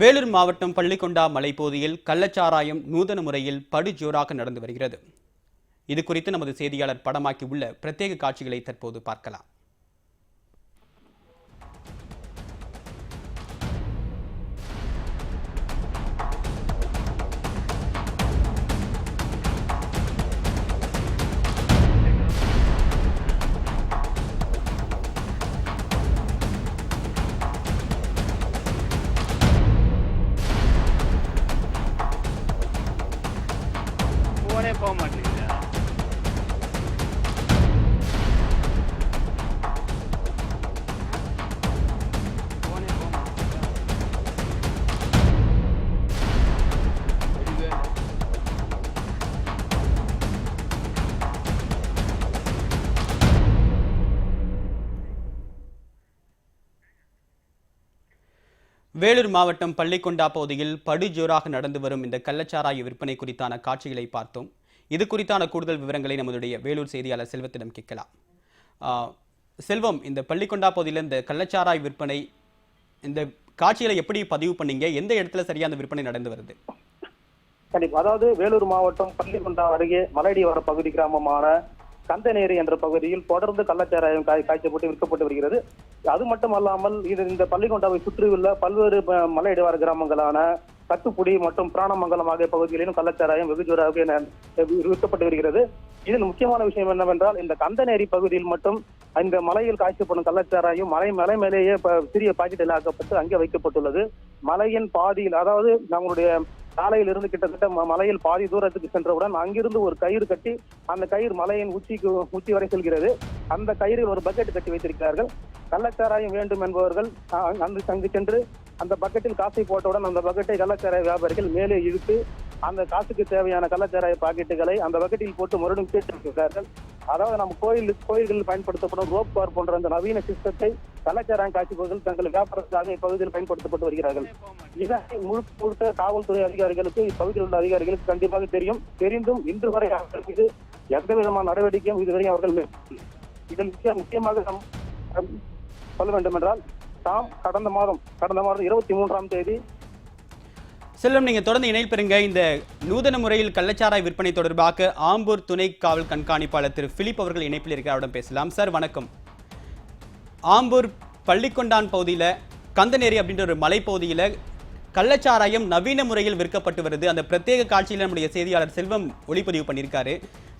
வேலூர் மாவட்டம் பள்ளிக்கொண்டா மலைப்பகுதியில் கள்ளச்சாராயம் நூதன முறையில் படுஜோராக நடந்து வருகிறது. இது குறித்து நமது செய்தியாளர் படமாக்கி உள்ள பிரத்யேக காட்சிகளை தற்போது பார்க்கலாம். வேலூர் மாவட்டம் பள்ளிக்கொண்டா பகுதியில் படுஜோராக நடந்து வரும் இந்த கள்ளச்சாராய விற்பனை குறித்தான காட்சிகளை பார்த்தோம். இது குறித்தான கூடுதல் விவரங்களை நம்முடைய வேலூர் செய்தியாளர் செல்வத்திடம் கேட்கலாம். செல்வம் இந்த பள்ளிக்கொண்டா பகுதியில் இந்த கள்ளச்சாராய விற்பனை இந்த காட்சிகளை எப்படி பதிவு பண்ணீங்க? எந்த இடத்துல சரியா அந்த விற்பனை நடந்து வருது? கண்டிப்பா. அதாவது வேலூர் மாவட்டம் பள்ளிக்கொண்டா அருகே மலையடிவார பகுதி கிராமமான கந்தநேரி என்ற பகுதியில் தொடர்ந்து கள்ளச்சாராயம் காய்ச்சப்பட்டு விற்கப்பட்டு வருகிறது. அது மட்டும் அல்லாமல் இது இந்த பள்ளிக்கொண்டாவை சுற்றியுள்ள பல்வேறு மலையிடுவார் கிராமங்களான கட்டுப்புடி மற்றும் பிராணமங்கலம் ஆகிய பகுதிகளிலும் கள்ளச்சாராயம் வெகுஜோராக விற்கப்பட்டு வருகிறது. இதில் முக்கியமான விஷயம் என்னவென்றால் இந்த கந்தநேரி பகுதியில் மட்டும் இந்த மலையில் காய்ச்சப்படும் கள்ளச்சாராயம் மலை மலை மேலேயே சிறிய பாக்கெட்டில் ஆக்கப்பட்டு அங்கே வைக்கப்பட்டுள்ளது. மலையின் பாதியில் அதாவது நம்மளுடைய சாலையில் இருந்து கிட்டத்தட்ட ம- மலையில் பாதி தூரத்துக்கு சென்றவுடன் அங்கிருந்து ஒரு கயிறு கட்டி அந்த கயிறு மலையின் உச்சிக்கு உச்சி வரை செல்கிறது. அந்த கயிறில் ஒரு பக்கெட் கட்டி வைத்திருக்கிறார்கள். கள்ளச்சாராயம் வேண்டும் என்பவர்கள் அந்த அங்கு அங்கு சென்று அந்த பக்கெட்டில் காசை போட்டவுடன் அந்த பக்கெட்டை கள்ளச்சாராய வியாபாரிகள் மேலே இழுத்து அந்த காசுக்கு தேவையான கள்ளச்சாராய பாக்கெட்டுகளை அந்த பக்கெட்டில் போட்டு மறுபடியும் கேட்டிருக்கிறார்கள் அதாவது நம்ம கோயில் கோயில்களில் பயன்படுத்தப்படும் ரோப் கார் போன்ற அந்த நவீன சிஸ்டத்தை கலாச்சாரம் காட்சிபவர்கள் தங்கள் வியாபாரத்துக்காக இப்பகுதியில் பயன்படுத்தப்பட்டு வருகிறார்கள். இதனை முழுக்க முழுக்க காவல்துறை அதிகாரிகளுக்கு இப்பகுதியில் உள்ள அதிகாரிகளுக்கு கண்டிப்பாக தெரியும். தெரிந்தும் இன்று வரை அவர்கள் மீது எந்த விதமான நடவடிக்கையும் இதுவரை அவர்கள் இதில் முக்கியமாக நாம் சொல்ல வேண்டும் என்றால் தாம் கடந்த மாதம் கடந்த மாதம் இருபத்தி மூன்றாம் தேதி செல்வம் நீங்க தொடர்ந்து இணையில் பெறுங்க இந்த நூதன முறையில் கள்ளச்சாராய விற்பனை தொடர்பாக ஆம்பூர் துணை காவல் கண்காணிப்பாளர் திரு பிலிப் அவர்கள் இணைப்பில் இருக்கிறவரிடம் பேசலாம். சார் வணக்கம். ஆம்பூர் பள்ளிக்கொண்டான் பகுதியில் கந்தநேரி அப்படின்ற ஒரு மலைப்பகுதியில் கள்ளச்சாராயம் நவீன முறையில் விற்கப்பட்டு வருது. அந்த பிரத்யேக காட்சியில் நம்முடைய செய்தியாளர் செல்வம் ஒளிப்பதிவு பண்ணியிருக்காரு.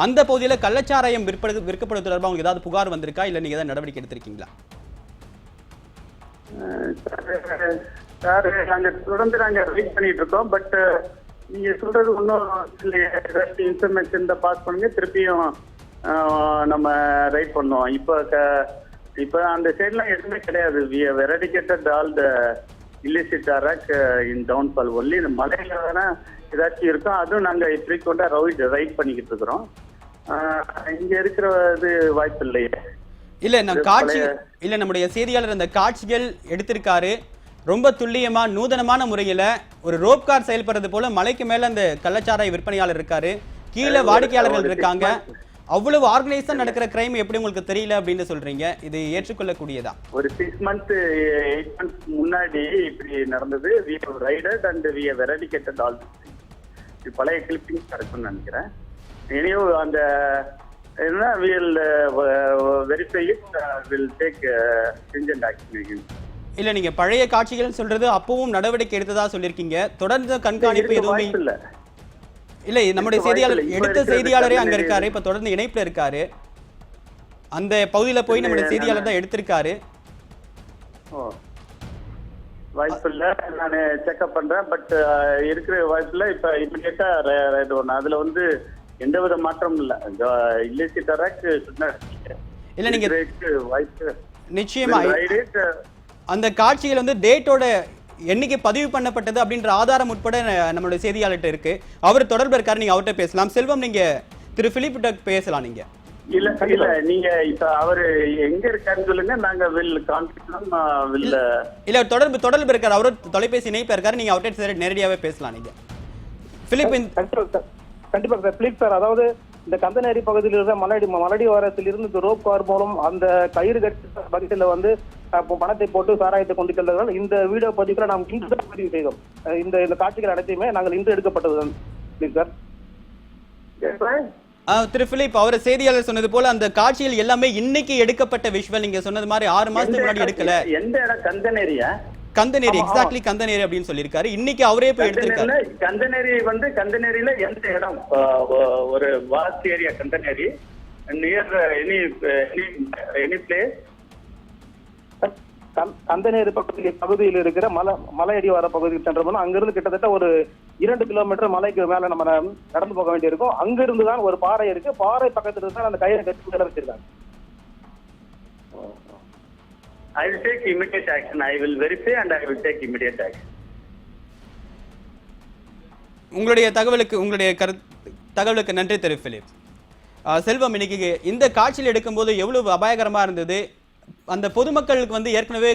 அந்த பகுதியில் கள்ளச்சாராயம் விற்பது விற்கப்படுவது தொடர்பாக உங்களுக்கு ஏதாவது புகார் வந்திருக்கா? இல்லை நீங்கள் ஏதாவது நடவடிக்கை எடுத்திருக்கீங்களா? சார் நாங்க தொடர்ந்து நாங்க வெயிட் பண்ணிட்டு இருக்கோம். பட் நீங்க சொல்றது இன்னும் ஏதாச்சும் இன்ஃபர்மேஷன் பாஸ் பண்ணுங்க. திருப்பியும் நம்ம ரைட் பண்ணோம் இப்போ இப்போ அந்த சைட்லாம் எதுவுமே கிடையாது. We eradicated all the illicit arrack in downfall only இந்த மலையில வேணா ஏதாச்சும் இருக்கும் அதுவும் நாங்க ஃப்ரீக்வெண்டா ரைட் ரைட் பண்ணிக்கிட்டு இருக்கிறோம். இங்க இருக்கிற இது வாய்ப்பு இல்லையே. இல்ல நம்ம காட்சி இல்ல நம்முடைய செய்தியாளர் அந்த காட்சிகள் எடுத்திருக்காரு. ரொம்ப துல்லியமா நூதனமான முறையில ஒரு ரோப் கார் செயல்படுறது போல மலைக்கு மேல அந்த கள்ளச்சாராய விற்பனையாளர் இருக்காரு. கீழே வாடிக்கையாளர்கள் இருக்காங்க. அவ்வளவு ஆர்கனைஸா நடக்கிற கிரைம் எப்படி உங்களுக்கு தெரியல அப்படின்னு சொல்றீங்க? இது ஏற்றுக்கொள்ளக்கூடியதா? ஒரு சிக்ஸ் மந்த் எயிட் மந்த்ஸ் முன்னாடி இப்படி நடந்தது. We raided and we eradicated all பழைய கிளிப்பிங்ஸ் இருக்கும்னு நினைக்கிறேன். இனியும் அந்த என்ன will verify will take stringent action இல்ல நீங்க பழைய காட்சிகள் சொல்றது அப்பவும் நடவடிக்கை எடுத்ததா சொல்லியிருக்கீங்க தொடர்ந்து கண்காணிப்பு எதுவுமே இல்ல இல்ல நம்முடைய செய்தியாளர் எடுத்த செய்தியாளரே அங்க இருக்காரு இப்ப தொடர்ந்து இணைப்புல இருக்காரு. அந்த பகுதியில போய் நம்முடைய செய்தியாளர் தான் எடுத்திருக்காரு. வாய்ப்பு இல்ல நான் செக்அப் பண்றேன். பட் இருக்கிற வாய்ப்பு இல்ல இப்ப இமிடியேட்டா ரைட் அதுல வந்து எந்த வித மாற்றமும் இல்ல. இல்லிசிட் அரக் இல்ல, நீங்க- வாய்ப்பு நிச்சயமா அந்த காட்சிகள் வந்து டேட்டோட என்னைக்கு பதிவு பண்ணப்பட்டது அப்படின்ற ஆதாரம் உட்பட நம்மளுடைய செய்தியாளர்கிட்ட இருக்கு. அவர் தொடர்பு இருக்காரு நீங்க அவர்கிட்ட பேசலாம். செல்வம் நீங்க திரு பிலிப் கிட்ட பேசலாம் நீங்க. இல்ல இல்ல. நீங்க இப்ப அவரு எங்க இருக்காருன்னு சொல்லுங்க. நாங்க வில் வில் இல்ல அவர் தொடர்பு தொடர்பு இருக்காரு. அவரும் தொலைபேசி இணைப்பு இருக்காரு. நீங்க அவர்கிட்ட நேரடியாவே பேசலாம் நீங்க. பிலிப் கண்டிப்பாக சார். கண்டிப்பாக சார். அதாவது இந்த கந்தநேரி பகுதியில் இருந்த மலடி மலடி வாரத்தில் இருந்து ரோப் கார் மூலம் அந்த கயிறு கட்ட பகுதியில் வந்து பணத்தை போட்டு சாராயத்தை கொண்டு செல்கிறார்கள் இந்த வீடியோ பதிவுகளை நாம் இன்று தான் பதிவு செய்தோம். இந்த இந்த காட்சிகள் அனைத்தையுமே நாங்கள் இன்று எடுக்கப்பட்டது சார். ஆ, திரு பிலிப் அவர் செய்தியாளர் சொன்னது போல அந்த காட்சிகள் எல்லாமே இன்னைக்கு எடுக்கப்பட்ட விஷுவல் நீங்க சொன்னது மாதிரி ஆறு மாசத்துக்கு முன்னாடி எடுக்கல. எந்த இடம்? கந்தனேரியா கந்தநேரி. எக்ஸாக்ட்லி கந்தநேரி அப்படின்னு சொல்லியிருக்காரு. இன்னைக்கு அவரே போய் எடுத்திருக்காரு. கந்தநேரி வந்து கந்தநேரியில எந்த இடம்? ஒரு vast area Kandhaneri. Near any any place கந்தநேரு பக்கத்தில் பகுதியில் இருக்கிற மலை மலையடி வர பகுதிக்கு சென்றோம்னா அங்கிருந்து கிட்டத்தட்ட ஒரு இரண்டு கிலோமீட்டர் மலைக்கு மேல நம்ம நடந்து போக வேண்டியிருக்கும். அங்கிருந்து தான் ஒரு பாறை இருக்கு. பாறை பக்கத்துல தான் அந்த கயிறை கட்டி மேல வச்சிருக்காங்க I will take immediate action I will verify and I will take immediate action உங்களுடைய தகவலுக்கு உங்களுடைய கரு தகவலுக்கு நன்றி திரு பிலிப் செல்வம் இன்னைக்கு இந்த காட்சியில் எடுக்கும்போது எவ்வளவு அபாயகரமா இருந்தது? அந்த பொதுமக்களுக்கு வந்து ஏற்கனவே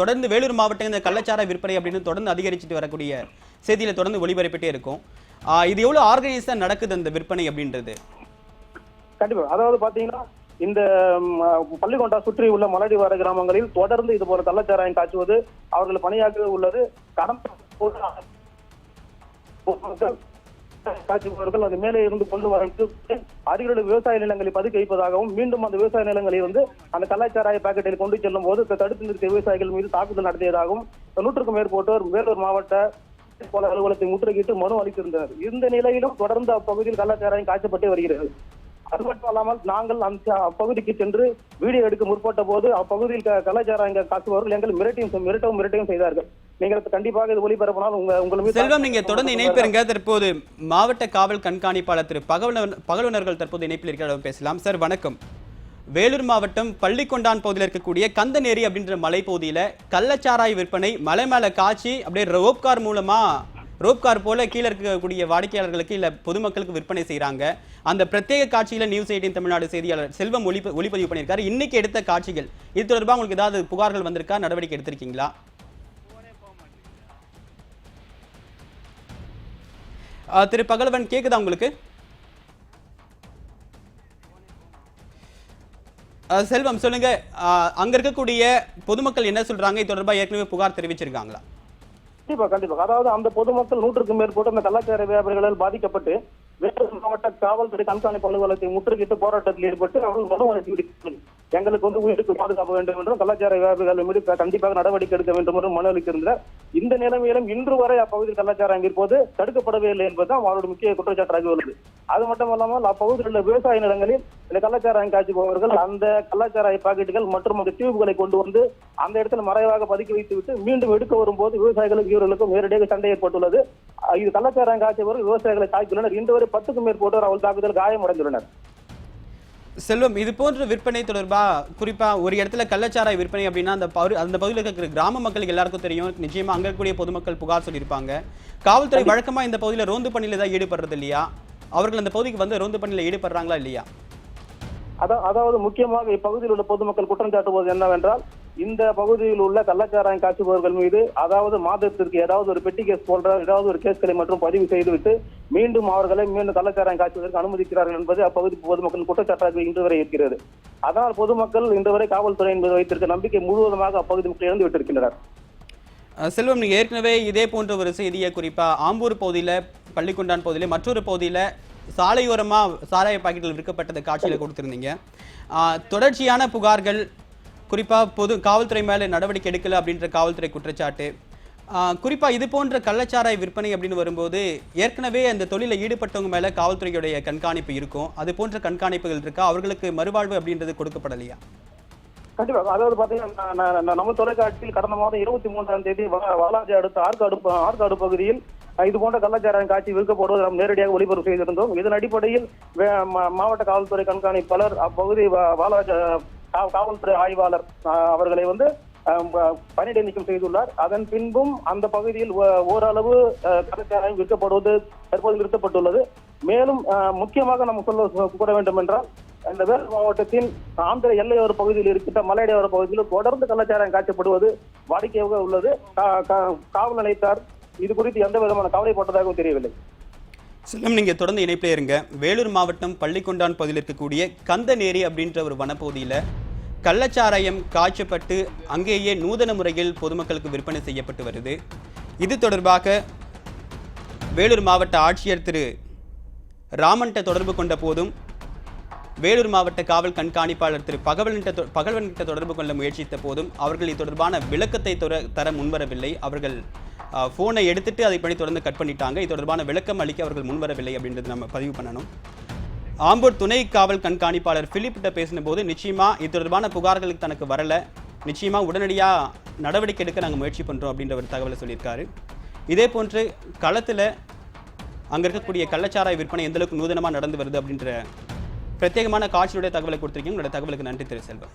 தொடர்ந்து வேலூர் மாவட்டம் இந்த கள்ளச்சார விற்பனை அப்படின்னு தொடர்ந்து அதிகரிச்சுட்டு வரக்கூடிய செய்தியில் தொடர்ந்து ஒளிபரப்பிட்டே இருக்கும். இது எவ்வளவு ஆர்கனைஸா நடக்குது அந்த விற்பனை அப்படின்றது? கண்டிப்பா. அதாவது பாத்தீங்கன்னா இந்த பள்ளிக்கொண்டா சுற்றி உள்ள மலையடிவார கிராமங்களில் தொடர்ந்து இது போல கள்ளச்சாராயம் காய்ச்சுவது அவர்கள் பணியாற்ற உள்ளது கடந்த காட்சிபவர்கள் அது மேலே இருந்து கொண்டு வரட்டு அருகிலுள்ள விவசாய நிலங்களை பதுக்கி வைப்பதாகவும் மீண்டும் அந்த விவசாய நிலங்களை வந்து அந்த கலாச்சாராய பாக்கெட்டில் கொண்டு செல்லும் போது தடுத்து நிறுத்திய விவசாயிகள் மீது தாக்குதல் நடத்தியதாகவும் நூற்றுக்கும் மேற்பட்டோர் வேலூர் மாவட்ட போல அலுவலகத்தை முற்றுகையிட்டு மனு அளித்திருந்தனர். இந்த நிலையிலும் தொடர்ந்து அப்பகுதியில் கள்ளச்சாராயம் காய்ச்சப்பட்டு வருகிறது. அது மட்டும் அல்லாமல் நாங்கள் அந்த அப்பகுதிக்கு சென்று வீடியோ எடுக்க முற்பட்ட போது அப்பகுதியில் க- கலாச்சாரம் காசுபவர்கள் எங்கள் மிரட்டியும் மிரட்டவும் மிரட்டவும் செய்தார்கள். நீங்கள் கண்டிப்பாக இது ஒளிபரப்பினால் உங்க உங்கள் மீது செல்வம் நீங்க தொடர்ந்து இணைப்பிருங்க. தற்போது மாவட்ட காவல் கண்காணிப்பாளர் திரு பகவலன் பகலுணர்கள் தற்போது இணைப்பில் பேசலாம். சார் வணக்கம். வேலூர் மாவட்டம் பள்ளிக்கொண்டான் பகுதியில் இருக்கக்கூடிய கந்தநேரி அப்படின்ற மலைப்பகுதியில கள்ளச்சாராய விற்பனை மலை மேல காய்ச்சி அப்படியே ரோப் கார் ரோப்கார் போல கீழே இருக்கக்கூடிய வாடிக்கையாளர்களுக்கு இல்லை பொதுமக்களுக்கு விற்பனை செய்கிறாங்க அந்த பிரத்யேக காட்சியில் நியூஸ் எயிட்டின் தமிழ்நாடு செய்தியாளர் செல்வம் ஒளி ஒளிப்பதிவு பண்ணியிருக்காரு. இன்னைக்கு எடுத்த காட்சிகள் இது தொடர்பாக உங்களுக்கு ஏதாவது புகார்கள் வந்திருக்கா? நடவடிக்கை எடுத்திருக்கீங்களா? திரு பகலவன் கேக்குதா உங்களுக்கு? செல்வம் சொல்லுங்க. அங்க இருக்கக்கூடிய பொதுமக்கள் என்ன சொல்றாங்க? இது தொடர்பாக ஏற்கனவே புகார் தெரிவிச்சிருக்காங்களா? கண்டிப்பா கண்டிப்பா. அதாவது அந்த பொதுமக்கள் நூற்றுக்கும் மேற்பட்ட அந்த கலாச்சார வியாபாரிகளால் பாதிக்கப்பட்டு வேலூர் மாவட்ட காவல்துறை கண்காணிப்பு அலுவலகத்தை முற்றுகிட்டு போராட்டத்தில் ஈடுபட்டு அவர்கள் மனு அனுப்பி எங்களுக்கு வந்து உயிருக்கு பாதுகாப்பு வேண்டும் என்றும் கலாச்சார வியாபாரிகள் மீது கண்டிப்பாக நடவடிக்கை எடுக்க வேண்டும் என்றும் மனு அளித்திருந்தார் இந்த நிலைமையிலும் இன்று வரை அப்பகுதியில் கலாச்சாரம் இருப்பது தடுக்கப்படவே இல்லை என்பதுதான் அவரோட முக்கிய குற்றச்சாட்டாக உள்ளது. அது மட்டும் இல்லாமல் அப்பகுதியில் உள்ள விவசாய நிலங்களில் இந்த கலாச்சாரம் போவர்கள் அந்த கலாச்சார பாக்கெட்டுகள் மற்றும் அந்த டியூப்களை கொண்டு வந்து அந்த இடத்துல மறைவாக பதுக்கி வைத்துவிட்டு மீண்டும் எடுக்க வரும்போது விவசாயிகளுக்கு இவர்களுக்கும் நேரடியாக சண்டை ஏற்பட்டுள்ளது. அஹ் இது கலாச்சாரம் காய்ச்சவர்கள் விவசாயிகளை தாக்கியுள்ளனர். இன்று வரை பத்துக்கும் மேற்பட்டோர் அவள் தாக்குதல் காயமடைந்துள்ளனர். செல்வம் இது போன்ற விற்பனை தொடர்பா? குறிப்பா ஒரு இடத்துல கள்ளச்சாராய விற்பனை அப்படின்னா அந்த பகுதி அந்த பகுதியில் இருக்கிற கிராம மக்களுக்கு எல்லாருக்கும் தெரியும். நிச்சயமா அங்க இருக்கக்கூடிய பொதுமக்கள் புகார் சொல்லியிருப்பாங்க. காவல்துறை வழக்கமா இந்த பகுதியில ரோந்து பணியில தான் ஈடுபடுறது இல்லையா? அவர்கள் அந்த பகுதிக்கு வந்து ரோந்து பணியில ஈடுபடுறாங்களா இல்லையா? அதா- அதாவது முக்கியமாக இப்பகுதியில் உள்ள பொதுமக்கள் குற்றம் சாட்டுவது என்னவென்றால் இந்த பகுதியில் உள்ள கள்ளச்சாராயம் காய்ச்சுபவர்கள் மீது அதாவது மாதத்திற்கு ஏதாவது ஒரு பெட்டி கேஸ் போன்ற ஏதாவது ஒரு கேஸ்களை மற்றும் பதிவு செய்துவிட்டு மீண்டும் அவர்களை மீண்டும் கள்ளச்சாராயம் காய்ச்சுவதற்கு அனுமதிக்கிறார்கள் என்பது அப்பகுதி பொதுமக்கள் குற்றச்சாட்டாக இன்று வரை இருக்கிறது. அதனால் பொதுமக்கள் இன்று வரை காவல்துறை என்பது வைத்திருக்க நம்பிக்கை முழுவதுமாக அப்பகுதி மக்கள் இழந்து விட்டிருக்கின்றனர். செல்வம் நீங்க ஏற்கனவே இதே போன்ற ஒரு செய்தியை குறிப்பா ஆம்பூர் பகுதியில பள்ளிக்குண்டான் பகுதியில மற்றொரு பகுதியில சாலையோரமாக சாராய பாக்கெட்டில் விற்கப்பட்டதை காட்சியில் கொடுத்திருந்தீங்க. தொடர்ச்சியான புகார்கள் குறிப்பாக பொது காவல்துறை மேலே நடவடிக்கை எடுக்கல அப்படின்ற காவல்துறை குற்றச்சாட்டு. குறிப்பாக இது போன்ற கள்ளச்சாராய விற்பனை அப்படின்னு வரும்போது ஏற்கனவே அந்த தொழிலில் ஈடுபட்டவங்க மேலே காவல்துறையுடைய கண்காணிப்பு இருக்கும். அது போன்ற கண்காணிப்புகள் இருக்கா? அவர்களுக்கு மறுவாழ்வு அப்படின்றது கொடுக்கப்படலையா? கண்டிப்பா. அதாவது பாத்தீங்கன்னா நான் நம்ம தொலைக்காட்சியில் கடந்த மாதம் இருபத்தி மூன்றாம் தேதி வாலாஜி அடுத்த ஆற்காடு ஆற்காடு பகுதியில் இது போன்ற கள்ளச்சாராயம் காட்சி விற்கப்படுவது நாம் நேரடியாக ஒளிபரப்பு செய்திருந்தோம். இதன் அடிப்படையில் மா- மாவட்ட காவல்துறை கண்காணிப்பாளர் அப்பகுதி வா- வாலாஜி காவல்துறை ஆய்வாளர் அவர்களை வந்து ப- பணியிடை நீக்கம் செய்துள்ளார். அதன் பின்பும் அந்த பகுதியில் ஓரளவு அஹ், விற்கப்படுவது தற்போது நிறுத்தப்பட்டுள்ளது. மேலும் முக்கியமாக நம்ம சொல்ல கூற வேண்டும் என்றால் இந்த வேலூர் மாவட்டத்தின் ஆந்திர எல்லையோர பகுதியில் இருக்கின்ற மலையடையோர பகுதியில் தொடர்ந்து கலாச்சாரம் காட்சிப்படுவது வாடிக்கையாக உள்ளது. காவல் நிலையத்தார் இது குறித்து எந்த விதமான கவலைப்பட்டதாகவும் தெரியவில்லை. செல்லம் நீங்க தொடர்ந்து இணைப்பில் இருங்க. வேலூர் மாவட்டம் பள்ளிக்கொண்டான் பகுதியில் இருக்கக்கூடிய கந்தநேரி அப்படின்ற ஒரு வனப்பகுதியில கள்ளச்சாராயம் காய்ச்சப்பட்டு அங்கேயே நூதன முறையில் பொதுமக்களுக்கு விற்பனை செய்யப்பட்டு வருது. இது தொடர்பாக வேலூர் மாவட்ட ஆட்சியர் திரு. ராமன்கிட்ட தொடர்பு கொண்ட போதும் வேலூர் மாவட்ட காவல் கண்காணிப்பாளர் திரு. பகவன்கிட்ட தொ- தொடர்பு கொள்ள முயற்சித்த போதும் அவர்கள் இது தொடர்பான விளக்கத்தை தர முன்வரவில்லை. அவர்கள் ஃபோனை எடுத்துட்டு அதை பண்ணி தொடர்ந்து கட் பண்ணிட்டாங்க. இது தொடர்பான விளக்கம் அளிக்க அவர்கள் முன்வரவில்லை அப்படின்றது நம்ம பதிவு பண்ணணும். ஆம்பூர் துணை காவல் கண்காணிப்பாளர் பிலிப்கிட்ட பேசின போது நிச்சயமா இது தொடர்பான புகார்களுக்கு தனக்கு வரல. நிச்சயமாக உடனடியாக நடவடிக்கை எடுக்க நாங்கள் முயற்சி பண்ணுறோம் அப்படின்ற ஒரு தகவலை சொல்லியிருக்காரு. இதே போன்று களத்தில் அங்கே இருக்கக்கூடிய கள்ளச்சாராய விற்பனை எந்தளவுக்கு நூதனமாக நடந்து வருது அப்படின்ற பிரத்யேகமான காட்சியுடைய தகவலை கொடுத்துருக்கீங்க. உங்களோட தகவலுக்கு நன்றி திரு செல்வம்